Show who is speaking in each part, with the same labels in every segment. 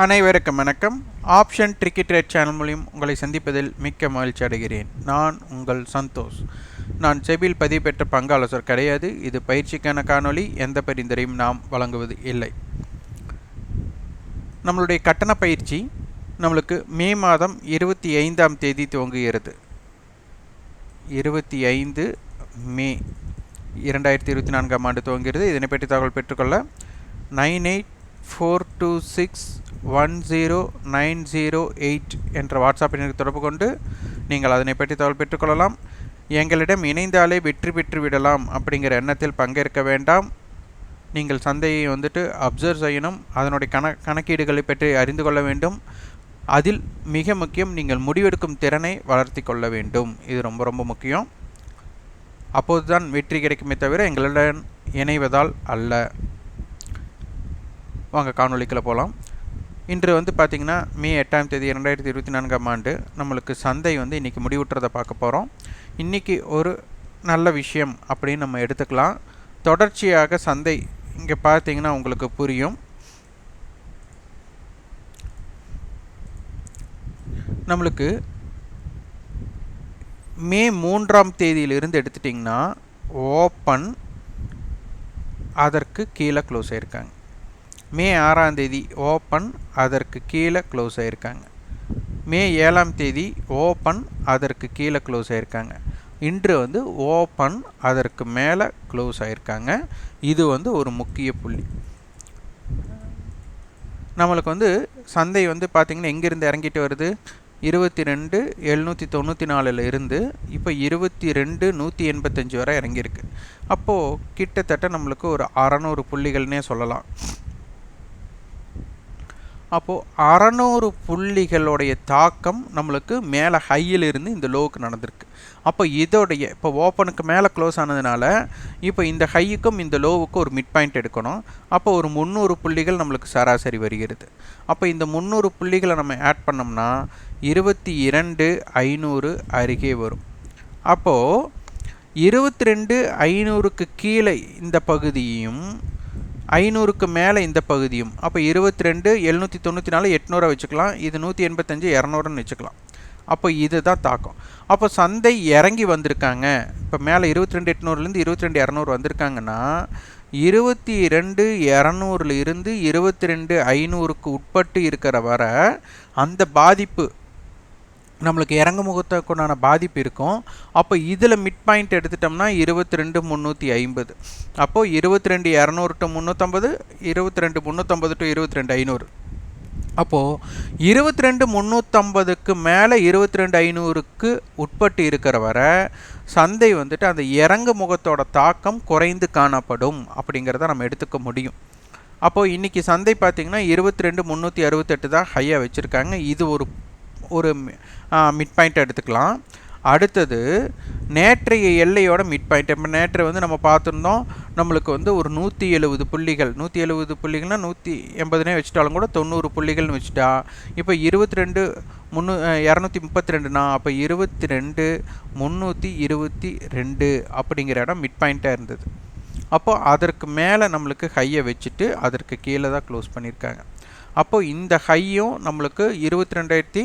Speaker 1: அனைவருக்கும் வணக்கம். Option ட்ரிக்கெட் rate channel மூலியம் உங்களை சந்திப்பதில் மிக்க மகிழ்ச்சி அடைகிறேன். நான் உங்கள் சந்தோஷ். நான் செபில் பதிவு பெற்ற பங்காலோசர் கிடையாது. இது பயிற்சிக்கான காணொளி. எந்த பரிந்துரையும் நாம் வழங்குவது இல்லை. நம்மளுடைய கட்டண பயிற்சி நம்மளுக்கு மே மாதம் இருபத்தி ஐந்தாம் தேதி துவங்குகிறது. இருபத்தி ஐந்து மே இரண்டாயிரத்தி இருபத்தி நான்காம் ஆண்டு துவங்குகிறது. இதனை பற்றி தகவல் பெற்றுக்கொள்ள nine eight four two six one zero nine zero eight என்ற வாட்ஸ்அப் எண்ணிற்கு தொடர்பு கொண்டு நீங்கள் அதனை பற்றி தகவல் பெற்றுக்கொள்ளலாம். எங்களிடம் இணைந்தாலே வெற்றி பெற்று விடலாம் அப்படிங்கிற எண்ணத்தில் பங்கேற்க வேண்டாம். நீங்கள் சந்தையை வந்துட்டு அப்சர்வ் செய்யணும். அதனுடைய கண கணக்கீடுகளை பற்றி அறிந்து கொள்ள வேண்டும். அதில் மிக முக்கியம் நீங்கள் முடிவெடுக்கும் திறனை வளர்த்தி கொள்ள வேண்டும். இது ரொம்ப ரொம்ப முக்கியம். அப்போதுதான் வெற்றி கிடைக்குமே தவிர எங்களுடன் இணைவதால் அல்ல. வாங்க காணொலிக்குள்ள போகலாம் இன்று வந்து பார்த்திங்கன்னா மே எட்டாம் தேதி ரெண்டாயிரத்தி இருபத்தி நான்காம் ஆண்டு நம்மளுக்கு சந்தை வந்து இன்றைக்கி முடிவுற்றதை பார்க்க போகிறோம் இன்றைக்கி ஒரு நல்ல விஷயம் அப்படின்னு நம்ம எடுத்துக்கலாம். தொடர்ச்சியாக சந்தை இங்கே பார்த்தீங்கன்னா உங்களுக்கு புரியும். நம்மளுக்கு மே மூன்றாம் தேதியிலிருந்து எடுத்துட்டிங்கன்னா ஓப்பன் அதற்கு கீழே க்ளோஸ் ஆயிருக்காங்க. மே ஆறாம் தேதி ஓப்பன் அதற்கு கீழே க்ளோஸ் ஆயிருக்காங்க. மே ஏழாம் தேதி ஓப்பன் அதற்கு கீழே க்ளோஸ் ஆயிருக்காங்க. இன்று வந்து ஓப்பன் அதற்கு மேலே க்ளோஸ் ஆயிருக்காங்க. இது வந்து ஒரு முக்கிய புள்ளி. நம்மளுக்கு வந்து சந்தை வந்து பார்த்திங்கன்னா எங்கேருந்து இறங்கிட்டு வருது? இருபத்தி ரெண்டு எழுநூற்றி தொண்ணூற்றி நாலில் இருந்து இப்போ இருபத்தி ரெண்டு நூற்றி எண்பத்தஞ்சு வரை இறங்கியிருக்கு. அப்போது கிட்டத்தட்ட நம்மளுக்கு ஒரு அறநூறு புள்ளிகள்னே சொல்லலாம். அப்போது அறநூறு புள்ளிகளுடைய தாக்கம் நம்மளுக்கு மேலே ஹையில் இருந்து இந்த லோவுக்கு நடந்திருக்கு. அப்போ இதோடைய இப்போ ஓப்பனுக்கு மேலே க்ளோஸ் ஆனதுனால இப்போ இந்த ஹையுக்கும் இந்த லோவுக்கும் ஒரு மிட் பாயிண்ட் எடுக்கணும். அப்போ ஒரு முந்நூறு புள்ளிகள் நம்மளுக்கு சராசரி வருகிறது. அப்போ இந்த முந்நூறு புள்ளிகளை நம்ம ஆட் பண்ணோம்னா இருபத்தி இரண்டு ஐநூறு அருகே வரும். அப்போது இருபத்தி ரெண்டு ஐநூறுக்கு கீழே இந்த பகுதியும் ஐநூறுக்கு மேலே இந்த பகுதியும். அப்போ இருபத்தி ரெண்டு எழுநூற்றி தொண்ணூற்றி நாலு எட்நூறை வச்சுக்கலாம். இது நூற்றி எண்பத்தஞ்சு இரநூறுன்னு வச்சுக்கலாம். அப்போ இது தான் தாக்கம். அப்போ சந்தை இறங்கி வந்திருக்காங்க. இப்போ மேலே இருபத்தி ரெண்டு எட்நூறுலேருந்து இருபத்தி ரெண்டு இரநூறு வந்திருக்காங்கன்னா இருபத்தி ரெண்டு இரநூறுல இருந்து இருபத்தி ரெண்டு ஐநூறுக்கு உட்பட்டு இருக்கிற வர அந்த பாதிப்பு நம்மளுக்கு இறங்கு முகத்துக்குண்டான பாதிப்பு இருக்கும். அப்போ இதில் மிட் பாயிண்ட் எடுத்துட்டோம்னா இருபத்தி ரெண்டு முந்நூற்றி ஐம்பது. அப்போது இருபத்தி ரெண்டு இரநூறு டு முந்நூற்றம்பது இருபத்தி ரெண்டு முந்நூற்றம்பது டு இருபத்தி ரெண்டு ஐநூறு. அப்போது இருபத்தி ரெண்டு முந்நூற்றம்பதுக்கு மேலே இருபத்தி ரெண்டு ஐநூறுக்கு உட்பட்டு இருக்கிற வர சந்தை வந்துட்டு அந்த இறங்கு முகத்தோட தாக்கம் குறைந்து காணப்படும் அப்படிங்கிறத நம்ம எடுத்துக்க முடியும். அப்போது இன்றைக்கி சந்தை பார்த்திங்கன்னா இருபத்தி ரெண்டு முந்நூற்றி அறுபத்தெட்டு தான் ஹையாக வச்சுருக்காங்க. இது ஒரு ஒரு மிட் பாயிண்ட் எடுத்துக்கலாம். அடுத்தது நேற்றைய எல்லையோட மிட் பாயிண்ட் இப்போ நேற்று வந்து நம்ம பார்த்துருந்தோம் நம்மளுக்கு வந்து ஒரு நூற்றி எழுபது புள்ளிகள். நூற்றி எழுபது புள்ளிகள்னால் நூற்றி எண்பதுனே வச்சுட்டாலும் கூட தொண்ணூறு புள்ளிகள்னு வச்சுட்டா இப்போ இருபத்தி ரெண்டு முந்நூ இரநூத்தி முப்பத்தி ரெண்டுனா அப்போ இருபத்தி ரெண்டு முந்நூற்றி இருபத்தி ரெண்டு அப்படிங்கிற இடம் மிட் பாயிண்ட்டாக இருந்தது. அப்போது அதற்கு மேலே நம்மளுக்கு ஹையை வச்சுட்டு அதற்கு கீழே தான் க்ளோஸ் பண்ணியிருக்காங்க. அப்போ இந்த ஹையும் நம்மளுக்கு இருபத்தி ரெண்டாயிரத்தி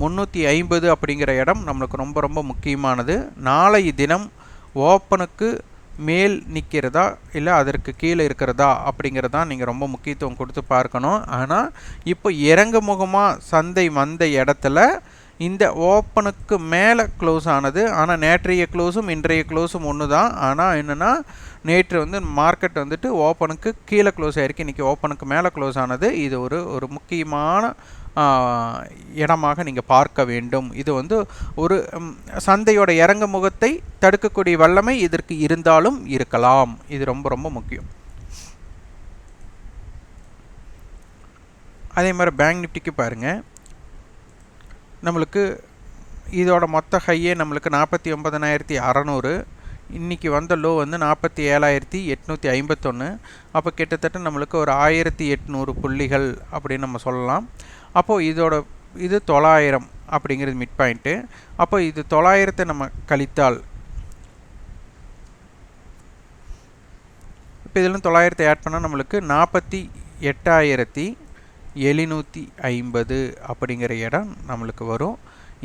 Speaker 1: முந்நூற்றி ஐம்பது அப்படிங்கிற இடம் நம்மளுக்கு ரொம்ப ரொம்ப முக்கியமானது. நாளை தினம் ஓப்பனுக்கு மேல் நிற்கிறதா இல்லை அதற்கு கீழே இருக்கிறதா அப்படிங்கிறதா நீங்கள் ரொம்ப முக்கியத்துவம் கொடுத்து பார்க்கணும். ஆனால் இப்போ இறங்கு முகமாக சந்தை வந்த இடத்துல இந்த ஓப்பனுக்கு மேலே க்ளோஸ் ஆனது. ஆனால் நேற்றைய க்ளோஸும் இன்றைய க்ளோஸும் ஒன்று தான் ஆனால் என்னென்னா நேற்று வந்து மார்க்கெட் வந்துட்டு ஓப்பனுக்கு கீழே க்ளோஸ் ஆகிருக்கு இன்றைக்கி ஓப்பனுக்கு மேலே க்ளோஸ் ஆனது. இது ஒரு ஒரு முக்கியமான இடமாக நீங்கள் பார்க்க வேண்டும். இது வந்து ஒரு சந்தையோட இறங்க முகத்தை தடுக்கக்கூடிய வல்லமை இதற்கு இருந்தாலும் இருக்கலாம். இது ரொம்ப ரொம்ப முக்கியம். அதே மாதிரி பேங்க் நிஃப்டிக்கு பாருங்கள் நம்மளுக்கு இதோட மொத்த ஹையே நம்மளுக்கு நாற்பத்தி ஒன்பதனாயிரத்தி அறநூறு. இன்றைக்கி வந்த லோ வந்து நாற்பத்தி ஏழாயிரத்தி எட்நூற்றி ஐம்பத்தொன்று அப்போ கிட்டத்தட்ட நம்மளுக்கு ஒரு ஆயிரத்தி எட்நூறு புள்ளிகள் அப்படின்னு நம்ம சொல்லலாம். அப்போது இதோட இது தொள்ளாயிரம் அப்படிங்கிறது மிட் பாயிண்ட்டு அப்போ இது தொள்ளாயிரத்தை நம்ம கழித்தால் இப்போ இதில் தொள்ளாயிரத்தை ஆட் பண்ணால் நம்மளுக்கு நாற்பத்தி எட்டாயிரத்தி எழுநூற்றி ஐம்பது அப்படிங்கிற இடம் நம்மளுக்கு வரும்.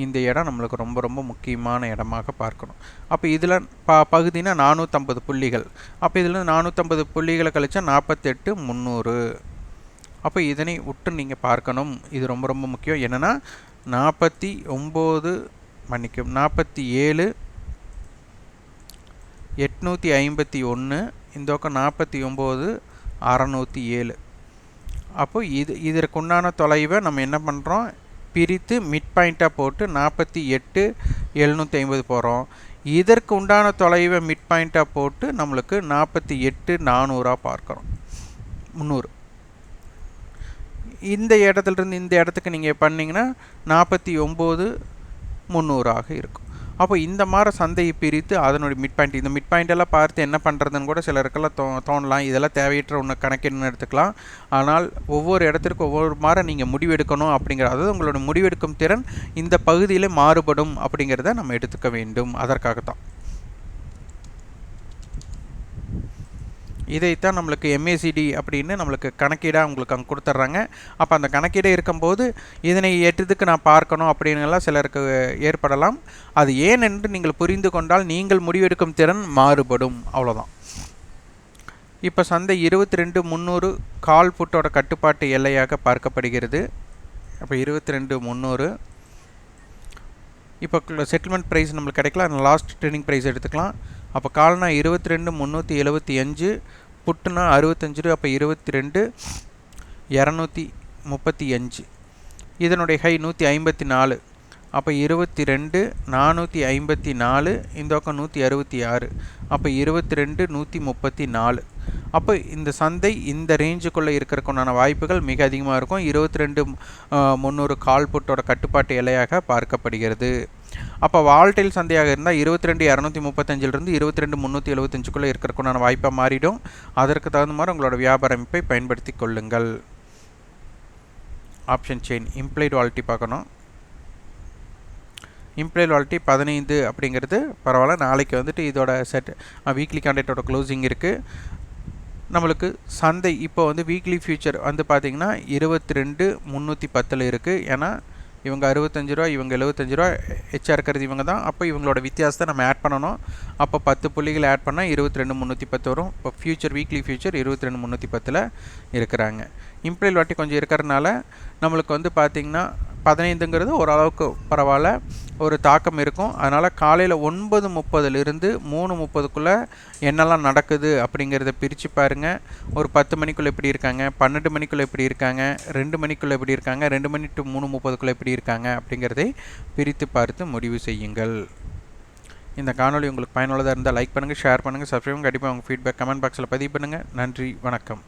Speaker 1: இந்த இடம் நம்மளுக்கு ரொம்ப ரொம்ப முக்கியமான இடமாக பார்க்கணும். அப்போ இதில் ப பகுதினா நானூற்றம்பது புள்ளிகள். அப்போ இதில் நானூற்றம்பது புள்ளிகளை கழிச்சா நாற்பத்தெட்டு முந்நூறு அப்போ இதனை விட்டு நீங்கள் பார்க்கணும். இது ரொம்ப ரொம்ப முக்கியம். என்னென்னா நாற்பத்தி ஒம்பது மன்னிக்கும் நாற்பத்தி ஏழு எட்நூற்றி ஐம்பத்தி ஒன்று இந்த பக்கம் நாற்பத்தி ஒம்பது அறநூற்றி ஏழு. அப்போ இது இதற்குண்டான தொலைவை நம்ம என்ன பண்ணுறோம் பிரித்து மிட் பாயிண்ட்டாக போட்டு நாற்பத்தி எட்டு எழுநூற்றி ஐம்பது போகிறோம் இதற்கு உண்டான தொலைவை மிட் பாயிண்ட்டாக போட்டு நம்மளுக்கு நாற்பத்தி எட்டு நானூறாக பார்க்குறோம். முந்நூறு. இந்த இடத்துலேருந்து இந்த இடத்துக்கு நீங்கள் பண்ணிங்கன்னா நாற்பத்தி ஒம்பது முந்நூறாக இருக்கும். அப்போ இந்த மாதிரி சந்தையை பிரித்து அதனுடைய மிட் பாயிண்ட் இந்த மிட் பாயிண்டெல்லாம் பார்த்து என்ன பண்ணுறதுன்னு கூட சிலருக்கெல்லாம் தோ தோணலாம். இதெல்லாம் தேவையற்ற ஒன்று கணக்கென்னு எடுத்துக்கலாம். ஆனால் ஒவ்வொரு இடத்திற்கும் ஒவ்வொரு மாதிரி நீங்கள் முடிவெடுக்கணும் அப்படிங்கிற அதாவது உங்களோட முடிவெடுக்கும் திறன் இந்த பகுதியில் மாறுபடும் அப்படிங்கிறத நம்ம எடுத்துக்க வேண்டும். அதற்காகத்தான். இதைத்தான் நம்மளுக்கு எம்ஏசிடி அப்படின்னு நம்மளுக்கு கணக்கீடாக உங்களுக்கு அங்கே கொடுத்துட்றாங்க. அப்போ அந்த கணக்கீடே இருக்கும்போது இதனை ஏற்றதுக்கு நான் பார்க்கணும் அப்படின்னுலாம் சிலருக்கு ஏற்படலாம். அது ஏன் என்று நீங்கள் புரிந்து கொண்டால் நீங்கள் முடிவெடுக்கும் திறன் மாறுபடும். அவ்வளோதான் இப்போ சந்தை இருபத்தி ரெண்டு முந்நூறு கால் புட்டோட கட்டுப்பாட்டு எல்லையாக பார்க்கப்படுகிறது. அப்போ இருபத்தி ரெண்டு முந்நூறு இப்போ செட்டில்மெண்ட் ப்ரைஸ் நம்மளுக்கு கிடைக்கல. லாஸ்ட் ட்ரேடிங் ப்ரைஸ் எடுத்துக்கலாம். அப்போ கால்னா இருபத்தி ரெண்டு முந்நூற்றி எழுபத்தி அஞ்சு புட்டுனா அறுபத்தஞ்சு ரூபா அப்போ இருபத்தி ரெண்டு இரநூத்தி முப்பத்தி அஞ்சு. இதனுடைய ஹை நூற்றி ஐம்பத்தி நாலு. அப்போ இருபத்தி ரெண்டு நானூற்றி ஐம்பத்தி நாலு இந்த பக்கம் நூற்றி அறுபத்தி ஆறு. அப்போ இருபத்தி ரெண்டு நூற்றி முப்பத்தி நாலு. அப்போ இந்த சந்தை இந்த ரேஞ்சுக்குள்ளே இருக்கிறதுக்குண்டான வாய்ப்புகள் மிக அதிகமாக இருக்கும். இருபத்தி ரெண்டு முந்நூறு கால் புட்டோட கட்டுப்பாட்டு எல்லையாக பார்க்கப்படுகிறது. அப்போ வால்டைல் சந்தையாக இருந்தால் இருபத்தி ரெண்டு இரநூத்தி முப்பத்தஞ்சிலிருந்து இருபத்தி ரெண்டு முந்நூற்றி எழுபத்தஞ்சுக்குள்ளே இருக்கிறதுக்குண்டான வாய்ப்பாக மாறிடும். அதற்கு தகுந்த மாதிரி உங்களோட வியாபார அமைப்பை பயன்படுத்தி கொள்ளுங்கள். ஆப்ஷன் செயின் இம்ப்ளைடு வாலிட்டி பார்க்கணும். இம்ப்ளைட் வாலிட்டி பதினைந்து அப்படிங்கிறது பரவாயில்ல. நாளைக்கு வந்துட்டு இதோட செட் வீக்லி கான்டாக்டோட க்ளோசிங் இருக்குது நம்மளுக்கு சந்தை இப்போ வந்து வீக்லி ஃபியூச்சர் வந்து பார்த்திங்கன்னா இருபத்தி ரெண்டு முந்நூற்றி பத்தில் இருக்குது ஏன்னா இவங்க அறுபத்தஞ்சு ரூபா இவங்க எழுபத்தஞ்சு ரூபா எச்சா இருக்கிறது இவங்க தான். அப்போ இவங்களோட வித்தியாசத்தை நம்ம ஆட் பண்ணணும். அப்போ பத்து புள்ளிகள் ஆட் பண்ணால் இருபத்தி ரெண்டு முந்நூற்றி பத்து வரும். இப்போ ஃபியூச்சர் வீக்லி ஃபியூச்சர் இருபத்தி ரெண்டு முந்நூற்றி பத்தில் இருக்கிறாங்க. இம்ப்ளைல் வாட்டி கொஞ்சம் இருக்கிறனால நம்மளுக்கு வந்து பார்த்திங்கன்னா பதினைந்துங்கிறது ஓரளவுக்கு பரவாயில்ல. ஒரு தாக்கம் இருக்கும். அதனால் காலையில் ஒன்பது முப்பதுலேருந்து மூணு முப்பதுக்குள்ளே என்னெல்லாம் நடக்குது அப்படிங்கிறத பிரித்து பாருங்கள் ஒரு பத்து மணிக்குள்ளே எப்படி இருக்காங்க? பன்னெண்டு மணிக்குள்ளே எப்படி இருக்காங்க? ரெண்டு மணிக்குள்ளே எப்படி இருக்காங்க? ரெண்டு மணி டு மூணு முப்பதுக்குள்ளே எப்படி இருக்காங்க? அப்படிங்கிறதை பிரித்து பார்த்து முடிவு செய்யுங்கள். இந்த காணொலி உங்களுக்கு பயனுள்ளதாக இருந்தால் லைக் பண்ணுங்கள் ஷேர் பண்ணுங்கள் சப்ஸ்கிரைப் கண்டிப்பாக உங்கள் ஃபீட்பேக் கமெண்ட் பாக்ஸில் பதிவு பண்ணுங்கள் நன்றி வணக்கம்.